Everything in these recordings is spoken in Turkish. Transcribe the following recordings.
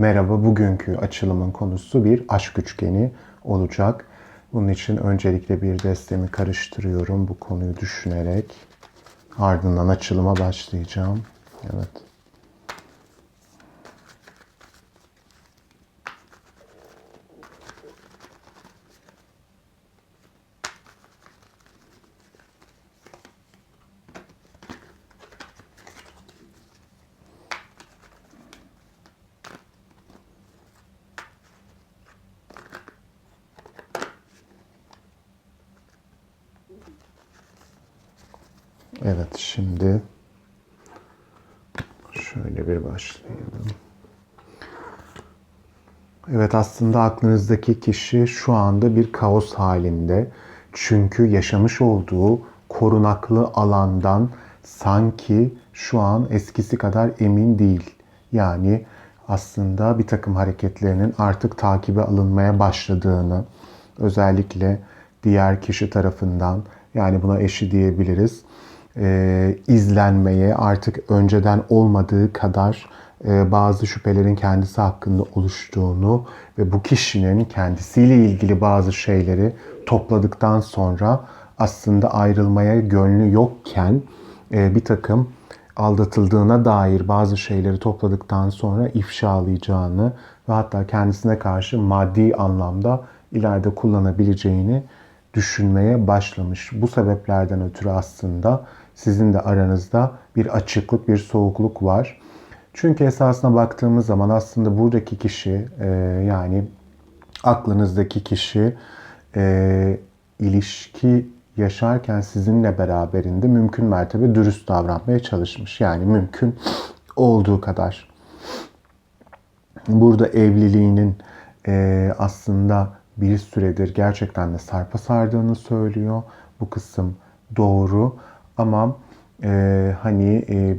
Merhaba, bugünkü açılımın konusu bir aşk üçgeni olacak. Bunun için öncelikle bir destemi karıştırıyorum bu konuyu düşünerek. Ardından açılıma başlayacağım. Evet. Evet, şimdi şöyle bir başlayalım. Evet aslında aklınızdaki kişi şu anda bir kaos halinde. Çünkü yaşamış olduğu korunaklı alandan sanki şu an eskisi kadar emin değil. Yani aslında bir takım hareketlerinin artık takibe alınmaya başladığını, özellikle diğer kişi tarafından yani buna eşi diyebiliriz e, izlenmeye artık önceden olmadığı kadar e, bazı şüphelerin kendisi hakkında oluştuğunu ve bu kişinin kendisiyle ilgili bazı şeyleri topladıktan sonra aslında ayrılmaya gönlü yokken e, bir takım aldatıldığına dair bazı şeyleri topladıktan sonra ifşalayacağını ve hatta kendisine karşı maddi anlamda ileride kullanabileceğini düşünmeye başlamış. Bu sebeplerden ötürü aslında sizin de aranızda bir açıklık, bir soğukluk var. Çünkü esasına baktığımız zaman aslında buradaki kişi e, yani aklınızdaki kişi e, ilişki yaşarken sizinle beraberinde mümkün mertebe dürüst davranmaya çalışmış. Yani mümkün olduğu kadar. Burada evliliğinin e, aslında bir süredir gerçekten de sarpa sardığını söylüyor. Bu kısım doğru. Ama e, hani e,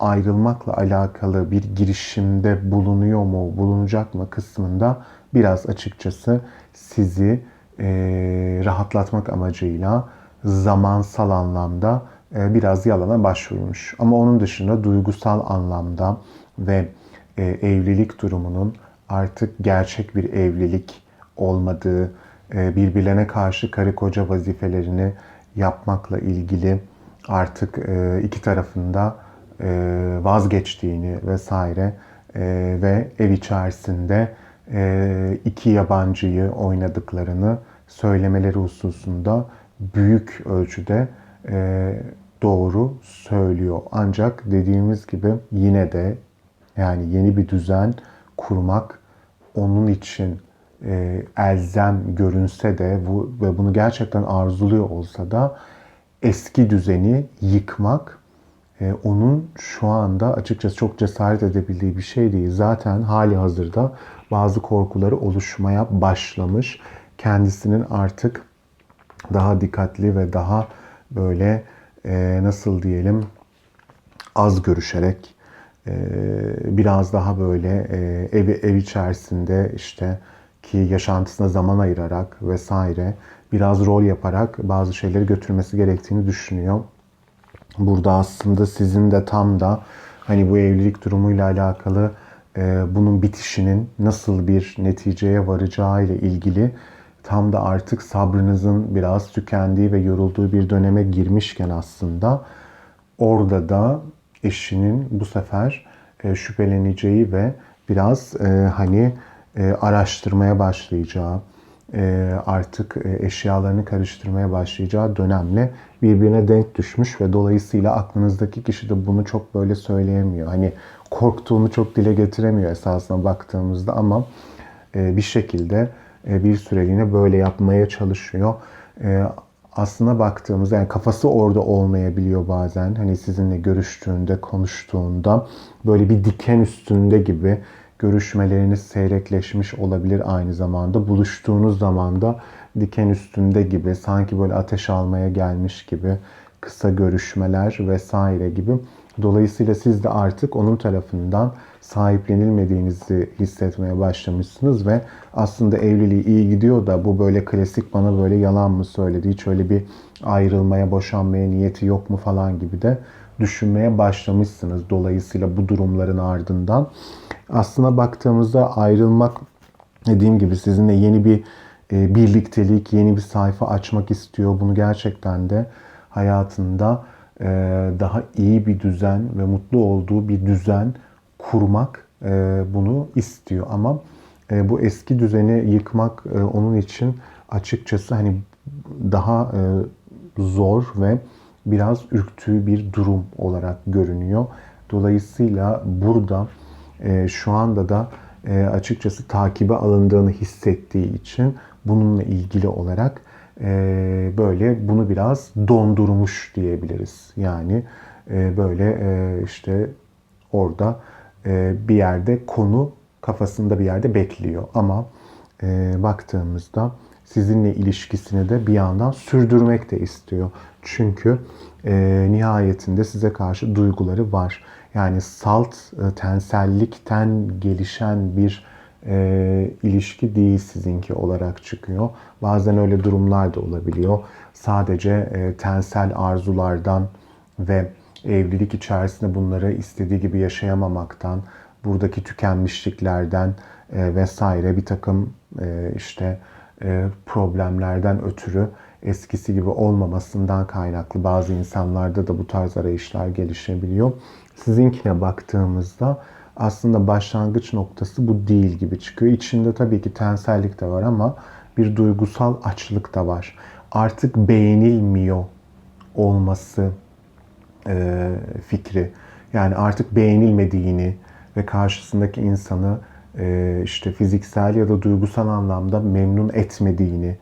ayrılmakla alakalı bir girişimde bulunuyor mu, bulunacak mı kısmında biraz açıkçası sizi e, rahatlatmak amacıyla zamansal anlamda e, biraz yalana başvurmuş. Ama onun dışında duygusal anlamda ve e, evlilik durumunun artık gerçek bir evlilik olmadığı, e, birbirlerine karşı karı koca vazifelerini yapmakla ilgili artık e, iki tarafında e, vazgeçtiğini vesaire e, ve ev içerisinde iki yabancıyı oynadıklarını söylemeleri hususunda büyük ölçüde doğru söylüyor. Ancak dediğimiz gibi yine de yani yeni bir düzen kurmak onun için elzem görünse de bu ve bunu gerçekten arzuluyor olsa da eski düzeni yıkmak e, onun şu anda açıkçası çok cesaret edebildiği bir şey değil. Zaten hali hazırda bazı korkuları oluşmaya başlamış. Kendisinin artık daha dikkatli ve daha böyle e, nasıl diyelim az görüşerek e, biraz daha böyle e, ev, ev içerisinde işte ki yaşantısına zaman ayırarak vesaire biraz rol yaparak bazı şeyleri götürmesi gerektiğini düşünüyor. Burada aslında sizin de tam da hani bu evlilik durumuyla alakalı e, bunun bitişinin nasıl bir neticeye varacağı ile ilgili tam da artık sabrınızın biraz tükendiği ve yorulduğu bir döneme girmişken aslında orada da eşinin bu sefer e, şüpheleneceği ve biraz e, hani e, araştırmaya başlayacağı, e, artık e, eşyalarını karıştırmaya başlayacağı dönemle birbirine denk düşmüş ve dolayısıyla aklınızdaki kişi de bunu çok böyle söyleyemiyor. Hani korktuğunu çok dile getiremiyor esasına baktığımızda ama bir şekilde bir süreliğine böyle yapmaya çalışıyor. Aslına baktığımızda yani kafası orada olmayabiliyor bazen. Hani sizinle görüştüğünde, konuştuğunda böyle bir diken üstünde gibi görüşmeleriniz seyrekleşmiş olabilir aynı zamanda. Buluştuğunuz zaman da diken üstünde gibi, sanki böyle ateş almaya gelmiş gibi kısa görüşmeler vesaire gibi. Dolayısıyla siz de artık onun tarafından sahiplenilmediğinizi hissetmeye başlamışsınız ve aslında evliliği iyi gidiyor da bu böyle klasik bana böyle yalan mı söyledi, hiç öyle bir ayrılmaya, boşanmaya niyeti yok mu falan gibi de düşünmeye başlamışsınız. Dolayısıyla bu durumların ardından Aslına baktığımızda ayrılmak dediğim gibi sizinle yeni bir e, birliktelik, yeni bir sayfa açmak istiyor. Bunu gerçekten de hayatında e, daha iyi bir düzen ve mutlu olduğu bir düzen kurmak e, bunu istiyor. Ama e, bu eski düzeni yıkmak e, onun için açıkçası hani daha e, zor ve biraz ürktüğü bir durum olarak görünüyor. Dolayısıyla burada e, şu anda da e, açıkçası takibe alındığını hissettiği için bununla ilgili olarak e, böyle bunu biraz dondurmuş diyebiliriz. Yani e, böyle işte orada bir yerde konu kafasında bir yerde bekliyor. Ama baktığımızda sizinle ilişkisini de bir yandan sürdürmek de istiyor. Çünkü e, nihayetinde size karşı duyguları var. Yani salt e, tensellikten gelişen bir e, ilişki değil sizinki olarak çıkıyor. Bazen öyle durumlar da olabiliyor. Sadece e, tensel arzulardan ve evlilik içerisinde bunları istediği gibi yaşayamamaktan, buradaki tükenmişliklerden e, vesaire bir takım e, işte e, problemlerden ötürü eskisi gibi olmamasından kaynaklı bazı insanlarda da bu tarz arayışlar gelişebiliyor. Sizinkine baktığımızda aslında başlangıç noktası bu değil gibi çıkıyor. İçinde tabii ki tensellik de var ama bir duygusal açlık da var. Artık beğenilmiyor olması e, fikri. Yani artık beğenilmediğini ve karşısındaki insanı e, işte fiziksel ya da duygusal anlamda memnun etmediğini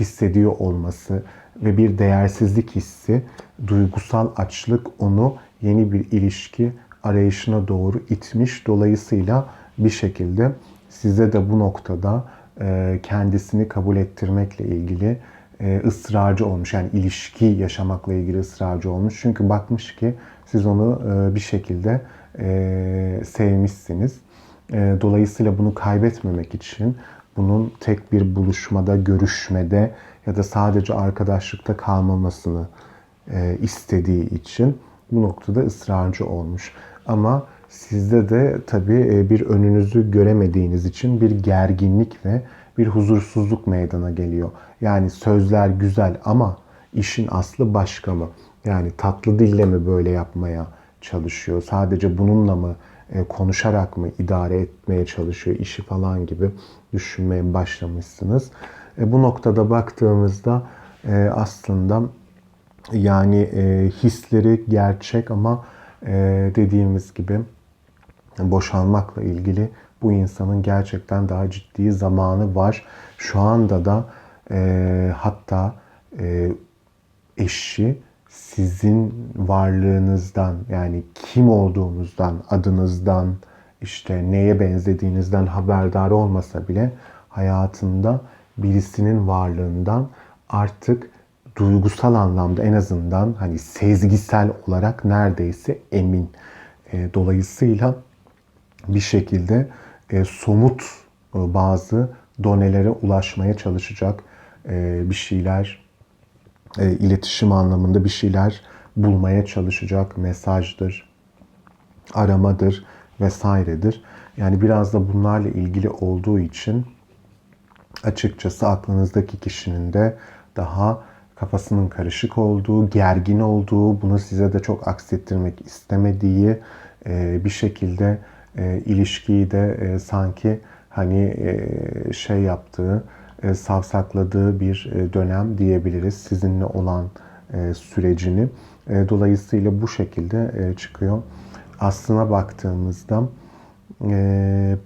hissediyor olması ve bir değersizlik hissi, duygusal açlık onu yeni bir ilişki arayışına doğru itmiş. Dolayısıyla bir şekilde size de bu noktada e, kendisini kabul ettirmekle ilgili e, ısrarcı olmuş. Yani ilişki yaşamakla ilgili ısrarcı olmuş. Çünkü bakmış ki siz onu e, bir şekilde sevmişsiniz. Dolayısıyla bunu kaybetmemek için bunun tek bir buluşmada, görüşmede ya da sadece arkadaşlıkta kalmamasını istediği için bu noktada ısrarcı olmuş. Ama sizde de tabii e, bir önünüzü göremediğiniz için bir gerginlik ve bir huzursuzluk meydana geliyor. Yani sözler güzel ama işin aslı başka mı? Yani tatlı dille mi böyle yapmaya çalışıyor? Sadece bununla mı e, konuşarak mı idare etmeye çalışıyor işi falan gibi düşünmeye başlamışsınız. E, bu noktada baktığımızda aslında yani hisleri gerçek ama ee, dediğimiz gibi boşanmakla ilgili bu insanın gerçekten daha ciddi zamanı var. Şu anda da e, hatta e, eşi sizin varlığınızdan yani kim olduğunuzdan, adınızdan, işte neye benzediğinizden haberdar olmasa bile hayatında birisinin varlığından artık duygusal anlamda en azından hani sezgisel olarak neredeyse emin. E, dolayısıyla bir şekilde e, somut e, bazı donelere ulaşmaya çalışacak e, bir şeyler, e, iletişim anlamında bir şeyler bulmaya çalışacak mesajdır, aramadır vesairedir. Yani biraz da bunlarla ilgili olduğu için açıkçası aklınızdaki kişinin de daha kafasının karışık olduğu, gergin olduğu, bunu size de çok aksettirmek istemediği e, bir şekilde e, ilişkiyi de e, sanki hani şey yaptığı, savsakladığı bir dönem diyebiliriz sizinle olan sürecini. Dolayısıyla bu şekilde çıkıyor. Aslına baktığımızda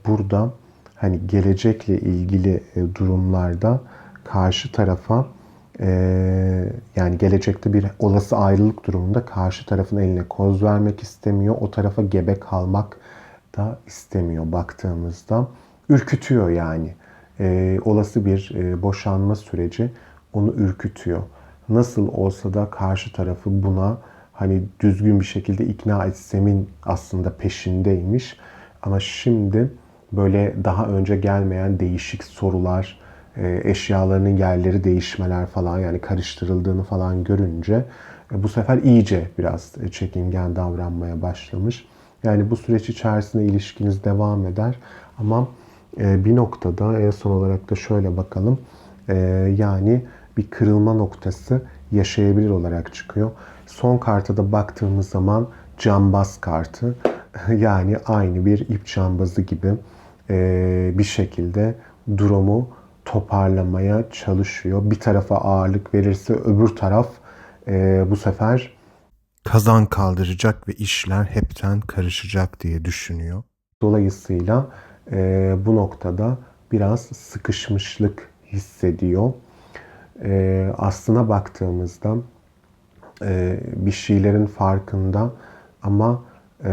burada hani gelecekle ilgili durumlarda karşı tarafa yani gelecekte bir olası ayrılık durumunda karşı tarafın eline koz vermek istemiyor. O tarafa gebe kalmak da istemiyor baktığımızda. Ürkütüyor yani. Ee, olası bir e, boşanma süreci onu ürkütüyor. Nasıl olsa da karşı tarafı buna hani düzgün bir şekilde ikna etsemin aslında peşindeymiş. Ama şimdi böyle daha önce gelmeyen değişik sorular, e, eşyalarının yerleri değişmeler falan yani karıştırıldığını falan görünce e, bu sefer iyice biraz çekingen davranmaya başlamış. Yani bu süreç içerisinde ilişkiniz devam eder. Ama e, bir noktada en son olarak da şöyle bakalım. E, yani bir kırılma noktası yaşayabilir olarak çıkıyor. Son karta da baktığımız zaman cambaz kartı. Yani aynı bir ip cambazı gibi e, bir şekilde durumu toparlamaya çalışıyor. Bir tarafa ağırlık verirse öbür taraf e, bu sefer kazan kaldıracak ve işler hepten karışacak diye düşünüyor. Dolayısıyla e, bu noktada biraz sıkışmışlık hissediyor. E, aslına baktığımızda e, bir şeylerin farkında ama e,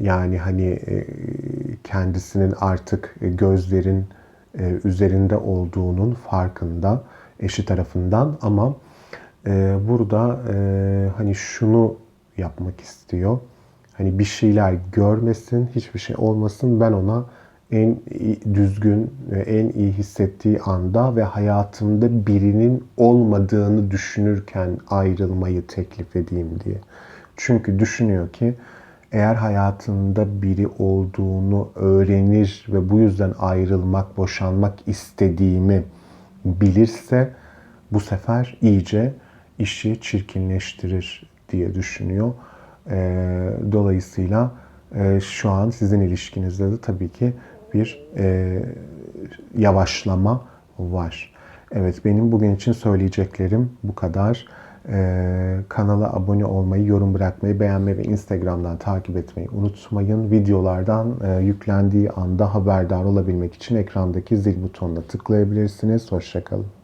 yani hani e, kendisinin artık gözlerin e, üzerinde olduğunun farkında eşi tarafından ama e, burada e, hani şunu yapmak istiyor. Hani bir şeyler görmesin, hiçbir şey olmasın. Ben ona en düzgün, en iyi hissettiği anda ve hayatımda birinin olmadığını düşünürken ayrılmayı teklif edeyim diye. Çünkü düşünüyor ki eğer hayatında biri olduğunu öğrenir ve bu yüzden ayrılmak, boşanmak istediğimi bilirse bu sefer iyice işi çirkinleştirir diye düşünüyor. Ee, dolayısıyla e, şu an sizin ilişkinizde de tabii ki bir e, yavaşlama var. Evet benim bugün için söyleyeceklerim bu kadar. Ee, kanala abone olmayı, yorum bırakmayı, beğenmeyi ve Instagram'dan takip etmeyi unutmayın. Videolardan e, yüklendiği anda haberdar olabilmek için ekrandaki zil butonuna tıklayabilirsiniz. Hoşçakalın.